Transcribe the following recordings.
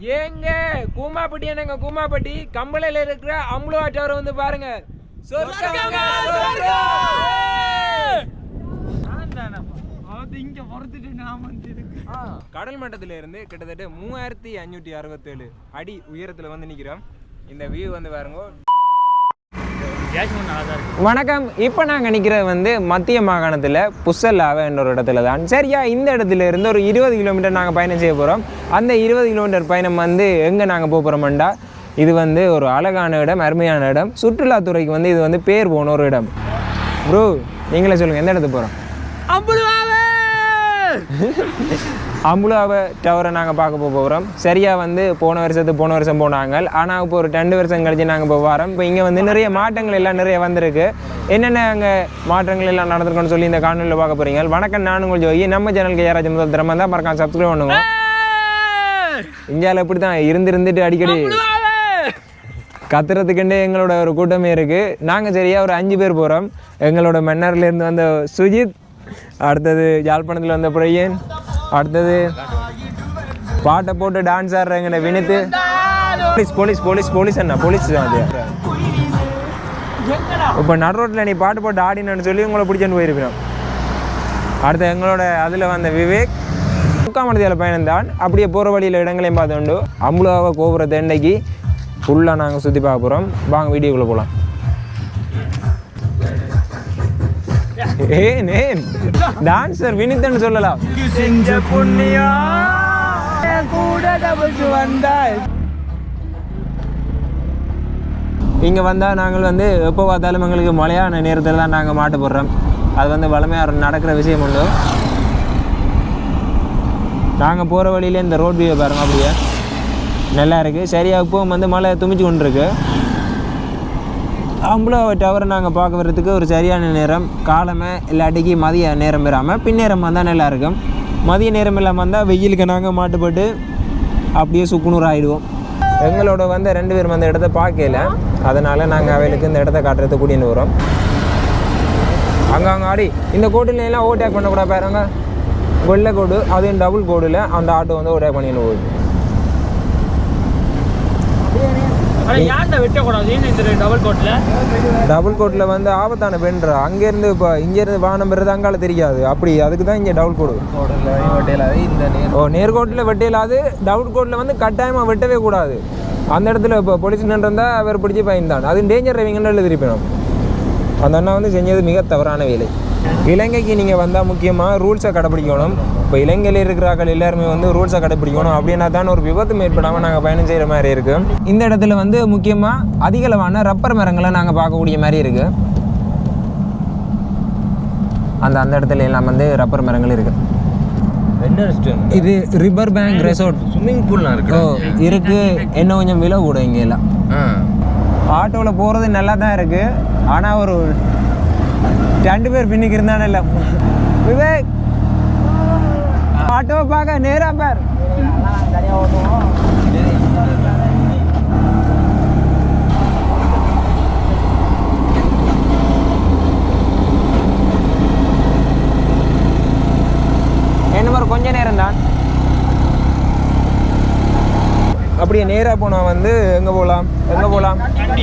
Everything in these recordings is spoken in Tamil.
ஏங்க கூமாப்பட்டி என்னங்க கூமாப்பட்டி? கம்பளையில இருக்கிற அம்புலவா டவர் வந்து பாருங்க. கடல் மட்டத்துல இருந்து கிட்டத்தட்ட மூவாயிரத்தி அஞ்சூற்றி அறுபத்தேழு அடி உயரத்துல வந்து நிக்கிறோம். இந்த வியூ வந்து பாருங்க வணக்கம். இப்போ நாங்கள் நிற்கிறது வந்து மத்திய மாகாணத்தில் புசல்லாவ என்ற ஒரு இடத்துல தான். சரியா இந்த இடத்துல இருந்து ஒரு இருபது கிலோமீட்டர் நாங்கள் பயணம் செய்ய போகிறோம் அந்த இருபது கிலோமீட்டர் பயணம் வந்து எங்கே நாங்கள் போக போகிறோம்டா இது வந்து ஒரு அழகான இடம் அருமையான இடம். சுற்றுலாத்துறைக்கு வந்து இது வந்து பேர் போன ஒரு இடம். ப்ரோ நீங்களே சொல்லுங்கள் எந்த இடத்துக்கு போகிறோம் அம்புலாவை டவரை நாங்கள் பார்க்க போக போகிறோம் சரியாக வந்து போன வருஷத்துக்கு போன வருஷம் போனாங்க. ஆனால் இப்போ ஒரு ரெண்டு வருஷம் கழிச்சு நாங்கள் இப்போ வரோம். இப்போ இங்கே வந்து நிறைய மாற்றங்கள் எல்லாம் நிறைய வந்திருக்கு. என்னென்ன அங்கே மாற்றங்கள் எல்லாம் நடந்திருக்குன்னு சொல்லி இந்த காணொலியில் பார்க்க போகிறீங்க வணக்கம் நான் உங்கள் ஜோயி நம்ம சேனலுக்கு யாராச்சும் முதல் திறமை தான் மறக்காம சப்ஸ்கிரைப் பண்ணுங்க. இந்தியாவில் இப்படி தான் இருந்து இருந்துட்டு அடிக்கடி கத்துறதுக்குண்டே எங்களோட ஒரு கூட்டமே இருக்குது நாங்கள் சரியாக ஒரு அஞ்சு பேர் போகிறோம் எங்களோட மன்னர்லேருந்து வந்த சுஜித் அடுத்தது யாழ்ப்பாணத்தில் வந்த பிரையன் அடுத்தது பாட்டை போட்டு டான்ஸ் ஆடுறவங்க வினித்து. போலீஸ் போலீஸ் போலீஸ் போலீஸ் என்ன போலீஸ் அது. இப்போ நடு ரோட்டில் நீ பாட்டு போட்டு ஆடினு சொல்லி உங்களை பிடிச்சேன்னு போயிருப்போம் அடுத்து எங்களோட அதில் வந்த விவேக் முக்காமணத்தியால பயணம் தான் அப்படியே போகிற வழியில் இடங்களையும் பார்த்துண்டு. அம்புலாவை கோபுரத்தை இன்னைக்கு ஃபுல்லாக நாங்கள் சுற்றி பார்க்க போகிறோம் வாங்க வீடியோக்குள்ளே போகலாம் ஏன் ஏன் டான்சர் வினித்தன் சொல்லலாம். செஞ்ச புண்ணியா? கூட தப்பிச்சு வந்தாய். இங்கே வந்தால் நாங்கள் வந்து எப்போ பார்த்தாலும் எங்களுக்கு மழையான நேரத்தில் தான் நாங்கள் மாட்டு போடுறோம். அது வந்து வளமையாக நடக்கிற விஷயம் உண்டு. நாங்கள் போகிற வழியில இந்த ரோட் வியூ பாருங்க அப்படியே. நல்லா இருக்குது சரியா இப்போவும் வந்து மழை துமிச்சு கொண்டு இருக்கு அம்புலோ டவரை நாங்கள் பார்க்க வர்றதுக்கு ஒரு சரியான நேரம். காலமே இல்லாட்டிக்கு மதிய நேரம் இல்லாமல் பின்னேரம் வந்தால் நல்லாயிருக்கும் மதிய நேரம் இல்லாமல் வந்தால் வெயிலுக்கு நாங்கள் மாட்டுப்பட்டு அப்படியே சுக்குநூறு ஆகிடுவோம் எங்களோட வந்து ரெண்டு பேரும் அந்த இடத்த பார்க்கல. அதனால் நாங்கள் அவைகளுக்கு இந்த இடத்த காட்டுறதுக்கு கூட்டின்னு வரோம் அங்கே அங்கே ஆடி. இந்த கோட்டில் எல்லாம் ஓவர்டேக் பண்ணக்கூடாது பாருங்க. வெள்ளை கோடு அதுவும் டபுள் கோடில் அந்த ஆட்டோ வந்து ஓவர்டேக் பண்ணின்னு போகுது ஏன்டா வெட்டக்கூடாது இந்த டபுள் டபுள் கோட்டில் வந்து ஆபத்தான பெண்ற. அங்கேருந்து இப்போ இங்கேருந்து வானம் பெறது அங்கால தெரியாது. அப்படி அதுக்கு தான் இங்கே டபுள் கோடு ஓ நேர்கோட்டில் வெட்டியலாது டபுள் கோட்டில் வந்து கட்டாயமாக வெட்டவே கூடாது. அந்த இடத்துல இப்போ போலீஸ் நின்றிருந்தா அவர் பிடிச்சி பயந்தான் அது டேஞ்சர் டிரைவிங்னு எழுதிருப்பேன் அந்த அண்ணா வந்து செஞ்சது மிக தவறான வேலை. இலங்கைக்கு நீங்கள் வந்தால் முக்கியமாக ரூல்ஸை கடைப்பிடிக்கணும் இப்போ இலங்கையில் இருக்கிறார்கள் எல்லாருமே வந்து ரூல்ஸை கடைப்பிடிக்கணும் அப்படின்னா தான் ஒரு விபத்து ஏற்படாமல் நாங்கள் பயணம் செய்கிற மாதிரி இருக்குது இந்த இடத்துல வந்து முக்கியமாக அதிகளவான ரப்பர் மரங்களை நாங்கள் பார்க்கக்கூடிய மாதிரி இருக்குது அந்த அந்த இடத்துல எல்லாம் வந்து ரப்பர் மரங்கள் இருக்குது இது ரிவர் பேங்க் ரெசார்ட். ஸ்விம்மிங் பூல்லாம் இருக்கு ஓ இருக்கு. என்ன கொஞ்சம் விலை கூட இங்கே எல்லாம். ஆட்டோவில் போகிறது நல்லா தான் இருக்கு. ஆனால் ஒரு ரெண்டு பேர் பின்னுக்கு இருந்தானே இல்லை. விவேக். ஆட்டோவை பார்க்க நேரா பார். என்ன மாதிரி கொஞ்ச நேரம் தான். அப்படியே நேராக போனால் வந்து எங்கே போகலாம் எங்கே போகலாம்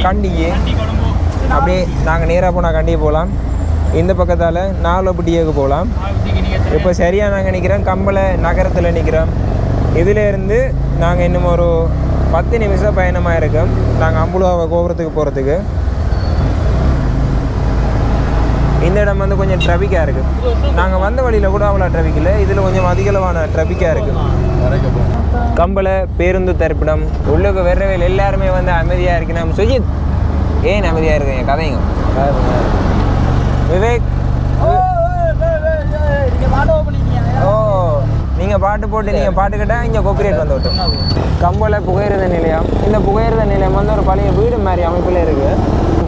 கண்டிக்கு அப்படியே நாங்கள் நேராக போனால் கண்டி போகலாம் இந்த பக்கத்தால் நாலப்பட்டியாவுக்கு போகலாம் இப்போ சரியாக நாங்கள் நிற்கிறோம் கம்பளை நகரத்தில் நிற்கிறோம் இதிலேருந்து நாங்கள் இன்னும் ஒரு பத்து நிமிஷம் பயணமாக இருக்கோம். நாங்கள் அம்புலாவை கோபுரத்துக்கு போகிறதுக்கு இந்த இடம் வந்து கொஞ்சம் ட்ராஃபிக்காக இருக்குது நாங்கள் வந்த வழியில் கூட அவ்வளோ ட்ராஃபிக் இல்லை. இதில் கொஞ்சம் அதிகளவான ட்ராஃபிக்காக இருக்குது கம்பளை பேருந்து தரிப்பிடம். உள்ளுக்கு வர்றவையில் எல்லாருமே வந்து அமைதியாக இருக்கணும். சுஜித்! ஏன் அமைதியாக இருக்கீங்க கதைங்க? விவேக் ஓ நீங்கள் பாட்டு போட்டு நீங்கள் பாட்டு கேட்டால் இங்கே கோபிரேட் வந்து விட்டோம் கம்பளை புகையிரத நிலையம். இந்த புகையிரத நிலையம் வந்து ஒரு பழைய வீடு மாதிரி அமைப்பில் இருக்குது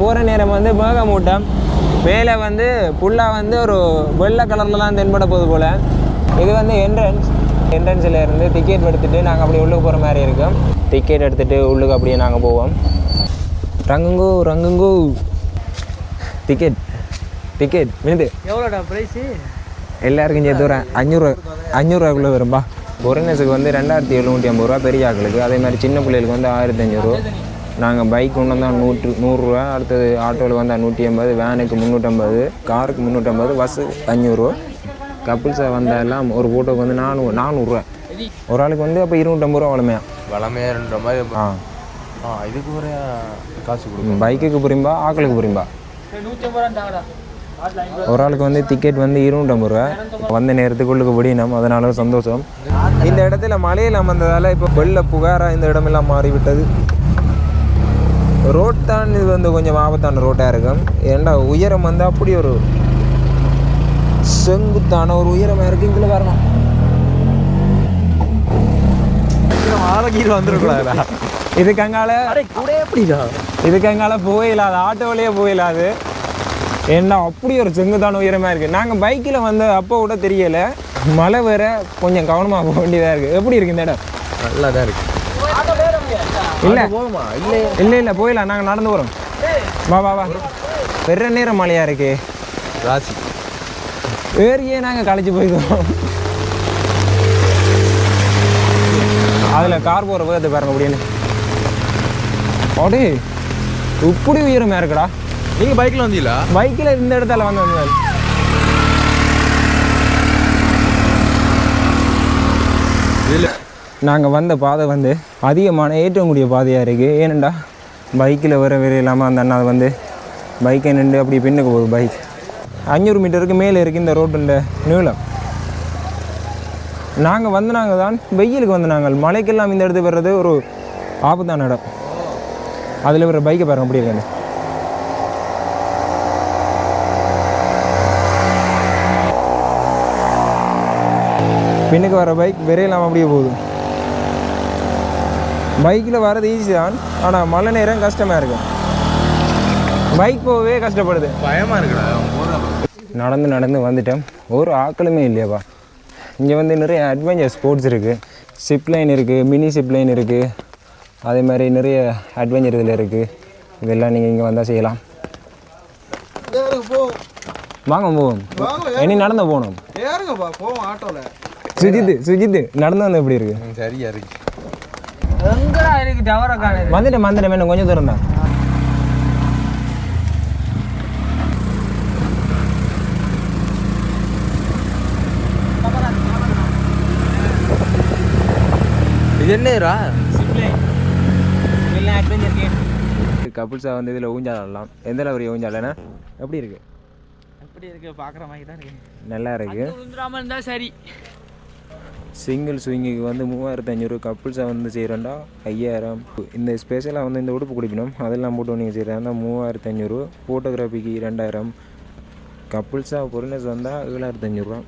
போகிற நேரம் வந்து மேகமூட்டம். மேலே வந்து ஃபுல்லாக வந்து ஒரு வெள்ளை கலர்லலாம் தென்பட போகுது போல். இது வந்து என்ட்ரன்ஸ் என்ட்ரன்ஸில் இருந்து டிக்கெட் எடுத்துகிட்டு நாங்கள் அப்படியே உள்ளுக்கு போகிற மாதிரி இருக்கும் டிக்கெட் எடுத்துகிட்டு உள்ளுக்கு அப்படியே நாங்கள் போவோம். ரங்குங்கோ ரங்குங்கோ. டிக்கெட் டிக்கெட் விழுது எவ்வளோடா பிரைஸு எல்லாருக்கும் சேர்த்து ஒரு அஞ்சூறு அஞ்சூறுவாக்குள்ளே வரும்பா. ஒரினஸுக்கு வந்து ரெண்டாயிரத்தி எழுநூற்றி ஐம்பது ரூபா பெரிய ஆக்களுக்கு. அதே மாதிரி சின்ன பிள்ளைகளுக்கு வந்து ஆயிரத்தி அஞ்சூறு நாங்கள் பைக் கொண்டு வந்தால் நூற்று நூறுரூவா அடுத்தது ஆட்டோவில் வந்தால் நூற்றி ஐம்பது வேனுக்கு முந்நூற்றம்பது காருக்கு முந்நூற்றம்பது பஸ்ஸு அஞ்சூறு கப்புள்ஸை வந்தால் எல்லாம் ஒரு ஃபோட்டோக்கு வந்து நானூறு நானூறுரூவா ஒரு ஆளுக்கு வந்து அப்போ இருநூற்றம்பது ரூபா வளமையா? வளமையான்ற மாதிரி ஆ. ஆ இதுக்கு ஒரு காசு கொடுக்கும் பைக்குக்கு புரியும்பா ஆக்களுக்கு புரியும்பா? ஒரு ஆளுக்கு வந்து டிக்கெட் வந்து இருநூற்றம்பது ரூபா. வந்த நேரத்துக்குள்ளுக்கு விடினோம் அதனால சந்தோஷம். இந்த இடத்துல மழையில் அமர்ந்ததால் இப்போ வெள்ள புகாராக இந்த இடமெல்லாம் மாறிவிட்டது. ரோட் தான் இது வந்து கொஞ்சம் ஆபத்தான ரோட்டாக இருக்கும். ஏன்டா உயரம் வந்து அப்படி ஒரு செங்குத்தான ஒரு உயரமாக இருக்கு இதில் வரணும். ஆரோக்கியம் வந்துடக்கூடாதுடா இதுக்கு அங்கால இதுக்கு அங்கால போயிடாது ஆட்டோவிலேயே போயிடாது ஏன்னா அப்படி ஒரு செங்குத்தான உயரமாக இருக்குது நாங்கள் பைக்கில் வந்து அப்போ கூட தெரியல. மழை வேற கொஞ்சம் கவனமாக போக வேண்டியதாக இருக்குது எப்படி இருக்கு இந்த இடம்? நல்லா தான் இருக்கு? இல்லை. போகுமா இல்லை இல்லை இல்லை போயிடலாம். நாங்கள் நடந்து வரோம். வா வா வா. பெரிய நேரம் மழையாக இருக்கு? ராசி. ஏறியே நாங்கள் களைச்சி போயிடுவோம். அதில் கார் போகிற போது பாருங்க அப்படின்னு அடே இப்படி உயரமாக இருக்குடா. நீங்கள் பைக்கில் வந்தீங்களா? பைக்கில் இந்த இடத்துல வந்து இல்லை. நாங்கள் வந்த பாதை வந்து அதிகமான ஏற்றக்கூடிய பாதையாக இருக்குது ஏனெண்டா பைக்கில் வர வேறு இல்லாமல் அந்த அண்ணா வந்து பைக்கை நின்று அப்படி பின்னுக்கு போகுது பைக். அஞ்சூறு மீட்டருக்கு மேலே இருக்குது இந்த ரோட்டுன்ற நீளம். நாங்கள் வந்து நாங்கள் தான் வெயிலுக்கு வந்து நாங்கள். மழைக்கெல்லாம் இந்த இடத்துக்கு வர்றது ஒரு ஆபத்தான இடம். அதில் வர பைக்கை பாருங்க அப்படி இருக்காங்க பின்னுக்கு வர பைக் விரையிலாமல் அப்படியே போகுது. பைக்கில் வர்றது ஈஸி தான் ஆனால் மழை நேரம் கஷ்டமாக இருக்கும் பைக் போகவே கஷ்டப்படுது. பயமாக இருக்குடா நடந்து நடந்து வந்துட்டேன். ஒரு ஆக்களுமே இல்லையாப்பா. இங்கே வந்து நிறைய அட்வென்ச்சர் ஸ்போர்ட்ஸ் இருக்குது சிப் லைன் இருக்குது மினி சிப் லைன் இருக்குது அதே மாதிரி நிறைய அட்வென்ச்சர் இதில் இருக்குது இதெல்லாம் நீங்கள் இங்கே வந்தால் செய்யலாம். வாங்க போவோம். இனி நடந்து போகணும். ஏறுங்கப்பா போவோம் ஆட்டோவில் சுஜித் சுஜித் நடந்து வந்து எப்படி இருக்கு? சரியா இருக்கு. வந்துட்டேன் வந்துட்டேன் இன்னும் கொஞ்சம் தூரம் தான். இது என்னடா கப்புள்ஸாக வந்து இதில் ஊஞ்சால் ஆடலாம் எந்த லெவரி ஊஞ்சாலனா எப்படி இருக்கு? எப்படி இருக்கு? பார்க்குற மாதிரி தான் இருக்கு. நல்லா இருக்கு. விழுந்துடாம இருந்தா சரி. சிங்கிள் ஸ்விங்குக்கு வந்து மூவாயிரத்து ஐநூறு கப்புள்ஸாக வந்து செய்கிறோண்டா ஐயாயிரம். இந்த ஸ்பெஷலாக வந்து இந்த உடுப்பு குடிக்கணும். அதெல்லாம் போட்டு நீங்கள் செய்கிறாங்க மூவாயிரத்து ஐநூறு. ஃபோட்டோகிராஃபிக்கு ரெண்டாயிரம் கப்புள்ஸாக பொருள்னஸ் வந்தால் ஏழாயிரத்து ஐநூறுரூவா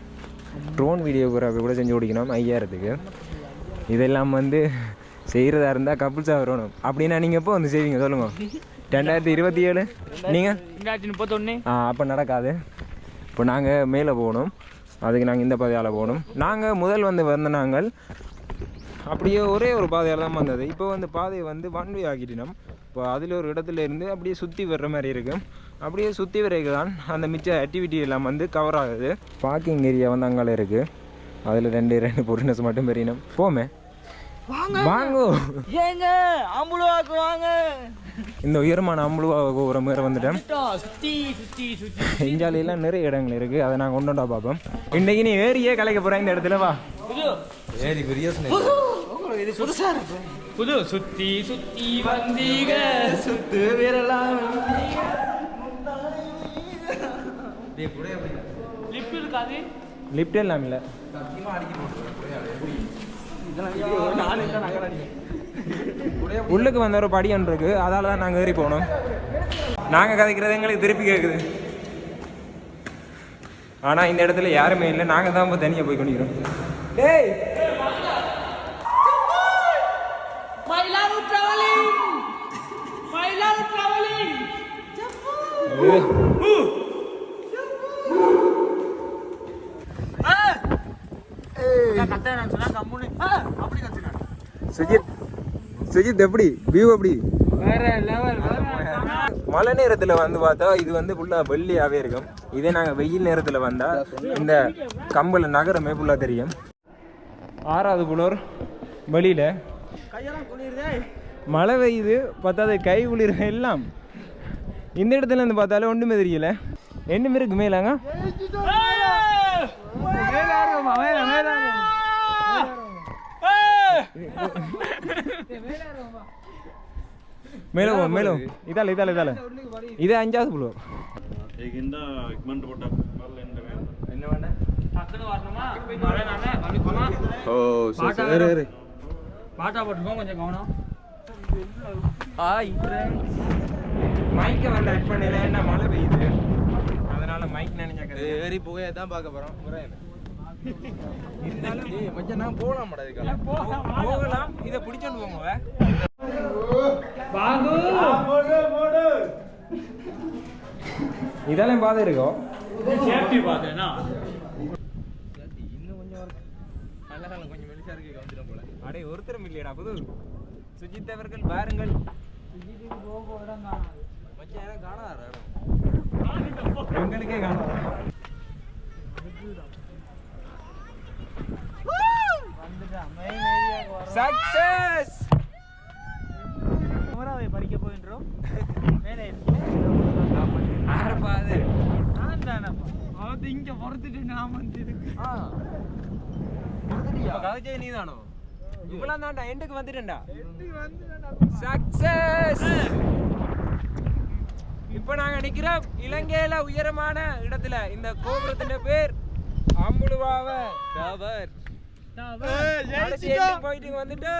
ட்ரோன் வீடியோகிராஃபி கூட செஞ்சு குடிக்கணும். ஐயாயிரத்துக்கு. இதெல்லாம் வந்து செய்கிறதா இருந்தால் கப்புள்ஸாக வரணும். அப்படின்னா நீங்கள் எப்போ வந்து செய்வீங்க? சொல்லுங்கள் ரெண்டாயிரத்தி இருபத்தி ஏழு. நீங்கள் ரெண்டாயிரத்தி முப்பத்தொன்னு. ஆ அப்போ நடக்காது. இப்போ நாங்கள் மேலே போகணும். அதுக்கு நாங்கள் இந்த பாதையால் போகணும். நாங்கள் முதல் வந்து வந்த நாங்கள் அப்படியே ஒரே ஒரு பாதையால் தான் வந்தது. இப்போ வந்து பாதையை வந்து ஒன் வே ஆக்கிட்டினோம் இப்போ அதில் ஒரு இடத்துல இருந்து அப்படியே சுற்றி வர்ற மாதிரி இருக்கும் அப்படியே சுற்றி வரைக்கு தான் அந்த மிச்ச ஆக்டிவிட்டி எல்லாம் வந்து கவர் ஆகுது. பார்க்கிங் ஏரியா வந்து அங்கால இருக்குது அதில் ரெண்டு ரெண்டு பொருள்னஸ் மட்டும் பெரியணும். போமே. வாங்கோ. ஏங்க ஆம்புலுவாக்கு வாங்க. இந்த உயரமான அம்புழுவா ஒரு முறை வந்துட்டேன். சுத்தி சுத்தி சுத்தி இஞ்சாலையெல்லாம் நிறைய இடங்கள் இருக்குது அதை நான் கொண்டு வந்தா பார்ப்போம் இன்னைக்கு நீ ஏரியே கலைக்க போகிறேன் இந்த இடத்துல வா. ஏரி பெரிய புது. சுத்தி சுத்தி வந்தீங்க. சுத்து விரலாம் லிஃப்ட் இருக்காது லிஃப்ட் எல்லாம் இல்லை. உள்ளுக்கு வந்த ஒரு படி ஒன்று இருக்கு அதால தான் நாங்கள் ஏறி போனோம். நாங்கள் கதைக்கிறது எங்களுக்கு திருப்பி கேட்குது ஆனால் இந்த இடத்துல யாருமே இல்லை. நாங்கள் தான் இப்போ தனியாக போய் கொண்டிருக்கிறோம் டேய்! My சுஜித் சுஜித் எப்படி? வியூ எப்படி? மழை நேரத்தில் வந்து பார்த்தா இது வந்து ஃபுல்லாக வெள்ளியாகவே இருக்கும். இதே நாங்கள் வெயில் நேரத்தில் வந்தால் இந்த கம்பல் நகரமே ஃபுல்லாக தெரியும். ஆறாவது புலோர் வெளியில். மழை பெய்யுது பத்தாவது கை குளிர் எல்லாம். இந்த இடத்துல இருந்து பார்த்தாலும் ஒன்றுமே தெரியல. என்ன இருக்கு மேலாங்க. மேலும் மேலும் இதால இதால இதால இது அஞ்சாவது புலோர் ಈಗಿಂದ ಇಕ್ಮಂಟ್ ಕೊಟ್ಟ என்ன பண்ண டக்குன்னு வரணுமா மழை நானே வந்துக்குமா ஓ பாட்டா சரி சரி பாட்டா போட்டுக்கோ கொஞ்சம் கவனம் ஹாய் மைக்கை வந்து அட் பண்ணல என்ன மழை பெய்யுது அதனால மைக் நினைஞ்சாக்க ஏறி புகையை தான் பார்க்க போகிறோம் போகலாம் இதை பிடிச்சோண்டு போங்க பாகு இதெல்லாம் பாதை இருக்கோம் சேஃப்டி பார்த்தேனா இன்னும் கொஞ்சம் நல்ல கொஞ்சம் மெலிசா இருக்கு போல. அடே ஒருத்தரும் இல்லையடா புது. சுஜித் அவர்கள் பாருங்கள் மச்சான் எனக்கு காணாதா எங்களுக்கே காணும். சக்சஸ் படிக்க போகின்றோம். மேலே அது நான் தானப்பா. அவத்து இங்க பொறுத்துட்டு நான் வந்து கதைச்சே நீதானோ? இவ்வளவு தான்டா எண்டுக்கு வந்துட்டேன்டா. சக்சஸ் இப்ப நாங்க நிக்கிறோம் இலங்கையில உயரமான இடத்துல. இந்த கோபுரத்தின் பேர் அம்புடுவாவ டவர் போயிட்டு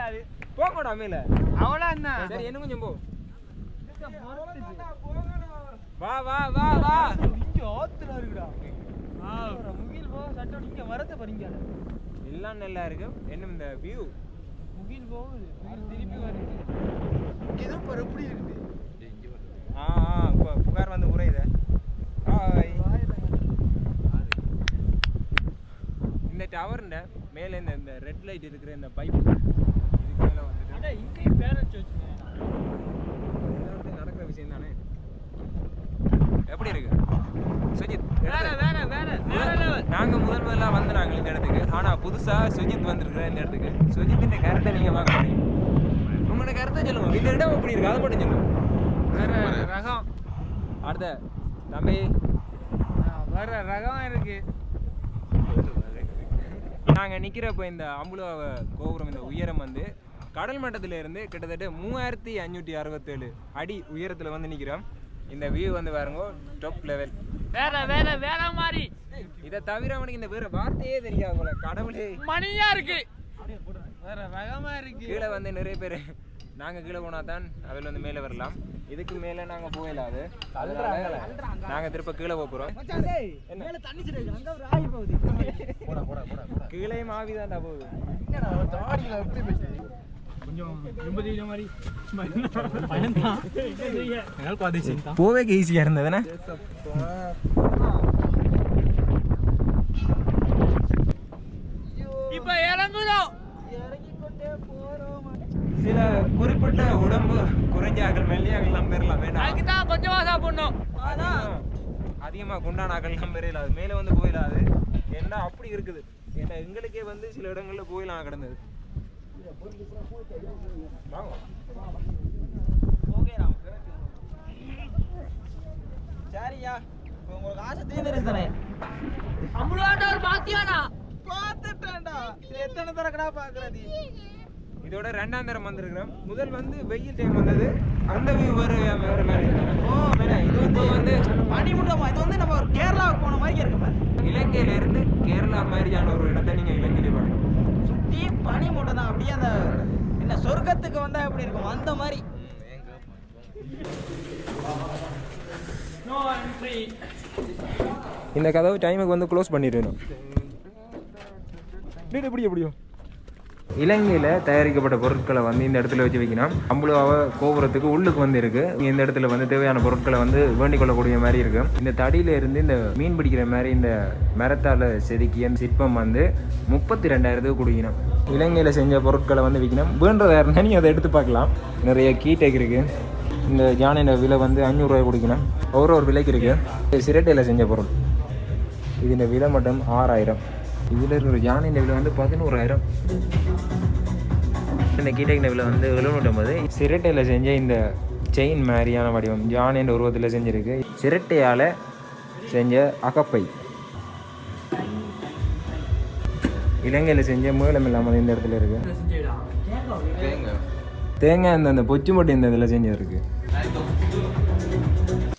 அது போங்கடா மேல. சரி என்ன கொஞ்சம் போ. வா வா வா வா. இங்க ஆத்துல இருக்குடா. முகில் போக சட்டம் இங்க வரத பாருங்க. எல்லாம் நல்லா இருக்கு. என்ன இந்த வியூ முகில் போகுது திருப்பி வருது பாரு எப்படி இருக்குது ஆ ஆ பு- புகார் வந்து உரையுது ஹாய் இந்த டவர்ண்ட மேலே இந்த இந்த ரெட் லைட் இருக்கிற இந்த பைப் இதுக்கு மேலே வந்துட்டு அட இங்கேயும் பேரண்ட்ஸ் எல்லாத்துக்கும் நடக்கிற விஷயம் தானே? எப்படி இருக்கு? சுஜித் வேற வேற வேற வேற level. நாங்க முதல் முதல்ல வந்து நாங்கள் இந்த இடத்துக்கு. ஆனா புதுசா சுஜித் வந்திருக்கிற இந்த இடத்துக்கு. சுஜித்தின் கருத்தை நீங்க பார்க்க முடியும் உங்களோட கருத்தை சொல்லுங்க. இந்த இடம் எப்படி இருக்கு? அதை மட்டும் சொல்லுங்க. வேற ரகம். அடுத்த. தம்பி. வேற ரகம் இருக்கு. நாங்க நிக்கிறப்ப இந்த அம்புலா கோபுரம் இந்த உயரம் வந்து கடல் மட்டத்துல இருந்து கிட்டத்தட்ட மூவாயிரத்தி அஞ்சூற்றி அறுபத்தேழு அடி உயரத்துல வந்து நிக்கிறோம். இந்த வியூ வந்து பாருங்க டாப் லெவல் வேற வேற வேற மாதிரி. இதை தவிர அவனுக்கு இந்த வேற வார்த்தையே தெரியாது போல. கடவுளே. மணியா இருக்கு. வேற ரகமா இருக்கு. கீழே வந்து நிறைய பேர் நாங்க கீழே போனா தான் அவள் வந்து மேலே வரலாம். இதுக்கு மேலே நாங்க போயிடாது அதனால நாங்க திருப்ப கீழே போக போறோம். என்ன? தண்ணி சரி அங்க ஒரு ஆகி போகுது. போடா போடா போடா போடா. கீழே மாவி தான்டா போகுது. போவே ஈஸியா இருந்ததுண்ணே இப்ப இறங்குறோம் சில குறிப்பிட்ட உடம்பு குறைஞ்சாக்கள் வெள்ளையாக்கள் எல்லாம் பெறலாம் வேண்டாம் அதுக்கு தான் கொஞ்சமா சாப்பிடணும். அதிகமா குண்டானாக்கள் எல்லாம் பெறலாது மேலே வந்து போயிடாது ஏன்னா அப்படி இருக்குது? ஏன்னா எங்களுக்கே வந்து சில இடங்கள்ல போயிலாம் கிடந்தது. சரியா. உங்களுக்கு ஆசை தீர்ந்துருச்சு தானே? அம்புலாட்ட ஒரு பாத்தியாடா பார்த்துட்டேன்டா. எத்தனை தரக்கடா பார்க்கறது? இதோட ரெண்டாம் தரம் வந்திருக்கிறோம். முதல் வந்து வெயில் டைம் வந்தது. அந்த வியூ வேற வேற மாதிரி. ஓ இது வந்து வந்து பனிமுட்டமா இது வந்து நம்ம ஒரு கேரளாவுக்கு போன மாதிரி இருக்கு பாரு. இலங்கையில இருந்து கேரளா மாதிரியான ஒரு இடத்தை நீங்க இலங்கையில பார்க்கலாம் சுத்தி பனிமூட்டை தான். அப்படியே அந்த என்ன சொர்க்கத்துக்கு வந்தா எப்படி இருக்கும்? அந்த மாதிரி. இந்த கதவு டைமுக்கு வந்து க்ளோஸ் பண்ணிடணும் எப்படி எப்படியோ? இலங்கையில் தயாரிக்கப்பட்ட பொருட்களை வந்து இந்த இடத்துல வச்சு வைக்கணும் அம்புலாவை கோபுரத்துக்கு உள்ளுக்கு வந்து இருக்கு. இந்த இடத்துல வந்து தேவையான பொருட்களை வந்து வேண்டிக் கொள்ளக்கூடிய மாதிரி இருக்கு. இந்த தடியில இருந்து இந்த மீன் பிடிக்கிற மாதிரி இந்த மரத்தால் செதுக்கிய சிற்பம் வந்து முப்பத்தி ரெண்டாயிரத்துக்கு குடிக்கணும். இலங்கையில் செஞ்ச பொருட்களை வந்து விற்கணும். வேண்டதா நீ அதை எடுத்து பார்க்கலாம். நிறைய கீட்டேக் இருக்கு. இந்த யானையோட விலை வந்து அஞ்சூறுரூவாய் குடிக்கணும். ஒரு ஒரு விலைக்கு இருக்குது சிரட்டையில் செஞ்ச பொருள். இதில் விலை மட்டும் ஆறாயிரம். இதில் இருக்கிற யானை விலை வந்து பதினோராயிரம். இந்த கீட்டக் விலை வந்து எழுநூற்றம்பது. சிரட்டையில் செஞ்ச இந்த செயின் மாதிரியான வடிவம் யானைன்ற உருவத்தில் செஞ்சுருக்கு. சிரட்டையால் செஞ்ச அகப்பை. இலங்கையில் செஞ்ச மூலம் இல்லாமல் இந்த இடத்துல இருக்கு. தேங்காய் தேங்காய் இந்த அந்த பொச்சு மட்டும் இந்த இதில் செஞ்சிருக்கு.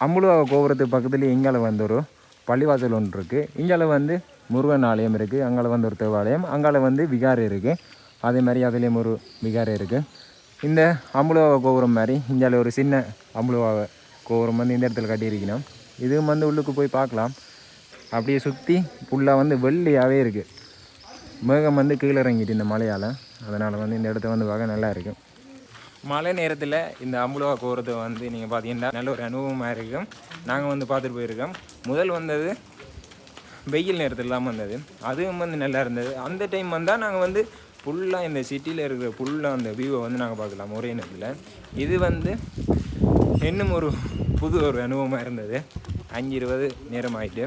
அம்புலுவா கோபுரத்துக்கு பக்கத்துலேயே இங்கால வந்து ஒரு பள்ளிவாசல் ஒன்று இருக்குது இங்கால வந்து முருகன் ஆலயம் இருக்குது அங்கால வந்து ஒரு தேவாலயம் அங்கால வந்து விகாரை இருக்குது அதே மாதிரி அதுலேயும் ஒரு விகாரம் இருக்குது இந்த அம்புலுவா கோபுரம் மாதிரி இந்தியாவில் ஒரு சின்ன அம்புலுவா கோபுரம் வந்து இந்த இடத்துல கட்டியிருக்கணும். இதுவும் வந்து உள்ளுக்கு போய் பார்க்கலாம். அப்படியே சுற்றி ஃபுல்லாக வந்து வெள்ளையாகவே இருக்குது மேகம் வந்து கீழே இறங்கிட்டு இந்த மலையால். அதனால் வந்து இந்த இடத்த வந்து பார்க்க நல்லா இருக்கும் மழை நேரத்தில் இந்த அம்புலவா கோரத்தை வந்து நீங்கள் பார்த்தீங்கன்னா நல்ல ஒரு அனுபவமாக இருக்கும். நாங்கள் வந்து பார்த்துட்டு போயிருக்கோம். முதல் வந்தது வெயில் நேரத்தில் தான் வந்தது அதுவும் வந்து நல்லா இருந்தது. அந்த டைம் வந்தால் நாங்கள் வந்து ஃபுல்லாக இந்த சிட்டியில் இருக்கிற ஃபுல்லாக அந்த வியூவை வந்து நாங்கள் பார்க்கலாம். ஒரே நேரத்தில். இது வந்து இன்னும் ஒரு புது ஒரு அனுபவமாக இருந்தது. அஞ்சு இருபது நேரம் ஆகிட்டு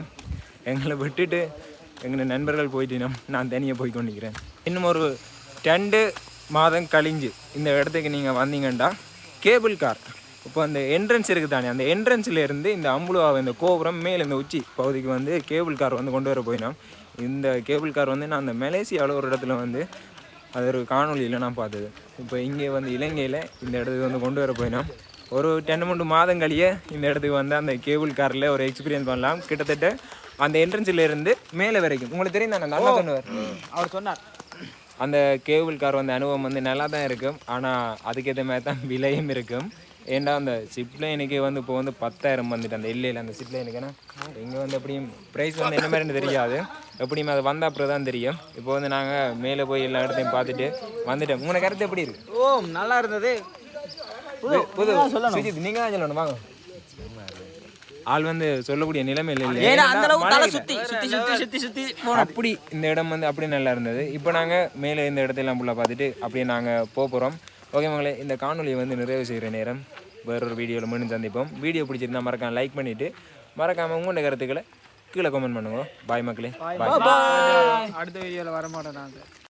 எங்களை விட்டுட்டு எங்கள் நண்பர்கள் போயிட்டு நான் தனியாக போய் கொண்டிருக்கிறேன். இன்னும் ஒரு ரெண்டு மாதம் கழிஞ்சு இந்த இடத்துக்கு நீங்கள் வந்தீங்கன்னா கேபிள் கார் இப்போ அந்த என்ட்ரன்ஸ் இருக்குது தானே அந்த entrance-ல இருந்து இந்த அம்புலுவா இந்த கோபுரம் மேலே இந்த உச்சி பகுதிக்கு வந்து கேபிள் கார் வந்து கொண்டு வர போயினோம். இந்த கேபிள் கார் வந்து நான் அந்த மலேசியாவில் ஒரு இடத்துல வந்து அது ஒரு காணொலியில் நான் பார்த்தது. இப்போ இங்கே வந்து இலங்கையில் இந்த இடத்துக்கு வந்து கொண்டு வர போயினோம். ஒரு ரெண்டு மூணு மாதம் கழிய இந்த இடத்துக்கு வந்து அந்த கேபிள் காரில் ஒரு எக்ஸ்பீரியன்ஸ் பண்ணலாம். கிட்டத்தட்ட அந்த entrance-ல இருந்து மேலே வரைக்கும். உங்களுக்கு தெரியும் தானே நல்லா பண்ணுவார். அவர் சொன்னார். அந்த கேபிள் கார் வந்து அனுபவம் வந்து நல்லா தான் இருக்கும். ஆனால் அதுக்கேற்ற மாதிரி தான் விலையும் இருக்கும். ஏன்டா அந்த சிப்லைனுக்கு வந்து இப்போ வந்து பத்தாயிரம் வந்துட்டு அந்த இல்லையில் அந்த சிப்லைனுக்குன்னா இங்கே வந்து எப்படியும் ப்ரைஸ் வந்து என்ன மாதிரின்னு தெரியாது. எப்படியும் அது வந்த அப்புறம் தான் தெரியும். இப்போ வந்து நாங்கள் மேலே போய் எல்லா இடத்தையும் பார்த்துட்டு வந்துட்டோம். உங்களோட கருத்து எப்படி இருக்கு? ஓ நல்லா இருந்தது. புது- சுஜித் நீங்கள் தான் சொல்லணும். வாங்க. ஆள் வந்து சொல்லக்கூடிய நிலைமையில் இல்லை ஏன்னா அந்த அளவுக்கு தலை. சுத்தி சுத்தி சுத்தி சுத்தி சுத்தி அப்படி இந்த இடம் வந்து அப்படி நல்லா இருந்தது. இப்போ நாங்கள் மேலே இந்த இடத்தையெல்லாம் ஃபுல்லாக பார்த்துட்டு அப்படியே நாங்கள் போக போகிறோம் ஓகே மகளே இந்த காணொலியை வந்து நிறைவு செய்கிற நேரம் வேறொரு வீடியோவில் மீண்டும் சந்திப்போம். வீடியோ பிடிச்சிருந்தா மறக்காம லைக் பண்ணிவிட்டு மறக்காமல் உங்களோட கருத்துக்களை கீழே கமெண்ட் பண்ணுங்க. பாய் மக்களே. பாய் அடுத்த வீடியோவில் வர மாட்டேன் நான்